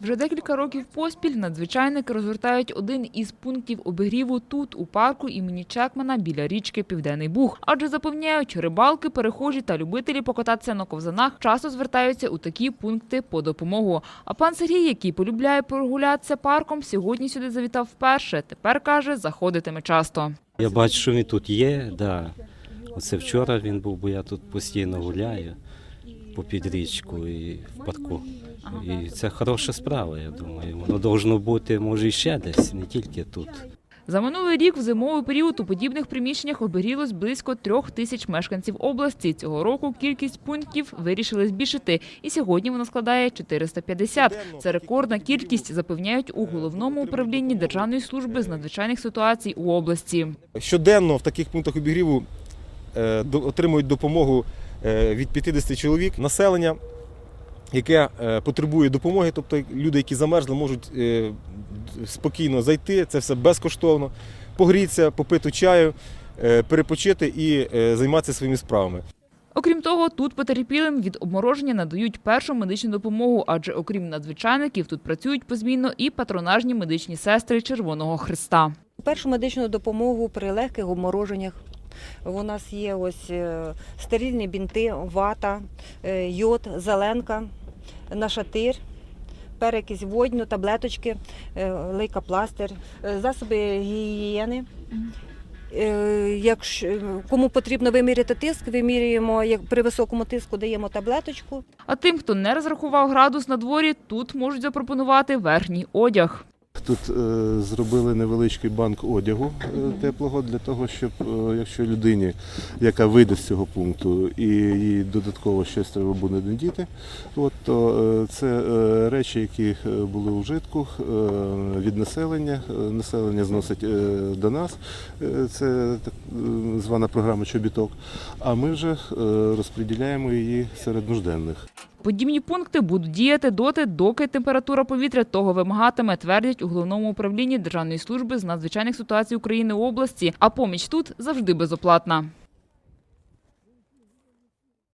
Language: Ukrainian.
Вже декілька років поспіль надзвичайники розгортають один із пунктів обігріву тут, у парку імені Чекмана біля річки Південний Буг. Адже запевняють, рибалки, перехожі та любителі покататися на ковзанах часто звертаються у такі пункти по допомогу. А пан Сергій, який полюбляє прогулятися парком, сьогодні сюди завітав вперше. Тепер каже, заходитиме часто. Я бачу, що він тут є, да. Оце вчора він був, бо я тут постійно гуляю по підрічку і в парку. І це хороша справа, я думаю. Воно должно бути, може, і ще десь, не тільки тут. За минулий рік в зимовий період у подібних приміщеннях обігрілось близько трьох тисяч мешканців області. Цього року кількість пунктів вирішили збільшити, і сьогодні вона складає 450. Це рекордна кількість, запевняють у головному управлінні Державної служби з надзвичайних ситуацій у області. Щоденно в таких пунктах обігріву е, отримують допомогу від 50 чоловік. Населення, яке е, потребує допомоги, тобто люди, які замерзли, можуть е, спокійно зайти, це все безкоштовно, погрітися, попити чаю, е, перепочити і е, займатися своїми справами. Окрім того, тут потерпілим від обмороження надають першу медичну допомогу, адже окрім надзвичайників тут працюють позмінно і патронажні медичні сестри Червоного Христа. Першу медичну допомогу при легких обмороженнях. У нас є ось е, стерильні бінти, вата, е, йод, зеленка, нашатир, перекись водню, таблеточки, е, лейкопластир, засоби гігієни. Якщо кому потрібно виміряти тиск, вимірюємо як при високому тиску даємо таблеточку. А тим, хто не розрахував градус на дворі, тут можуть запропонувати верхній одяг. Тут е, зробили невеличкий банк одягу е, теплого для того, щоб е, якщо людині, яка вийде з цього пункту, і їй додатково щось треба буде надіти, от, то це речі, які були у вжитку від населення. Населення зносить до нас. Це так звана програма Чобіток. А ми вже розподіляємо її серед нужденних. Подібні пункти будуть діяти доти, доки температура повітря того вимагатиме, твердять у головному управлінні Державної служби з надзвичайних ситуацій України області. А поміч тут завжди безоплатна.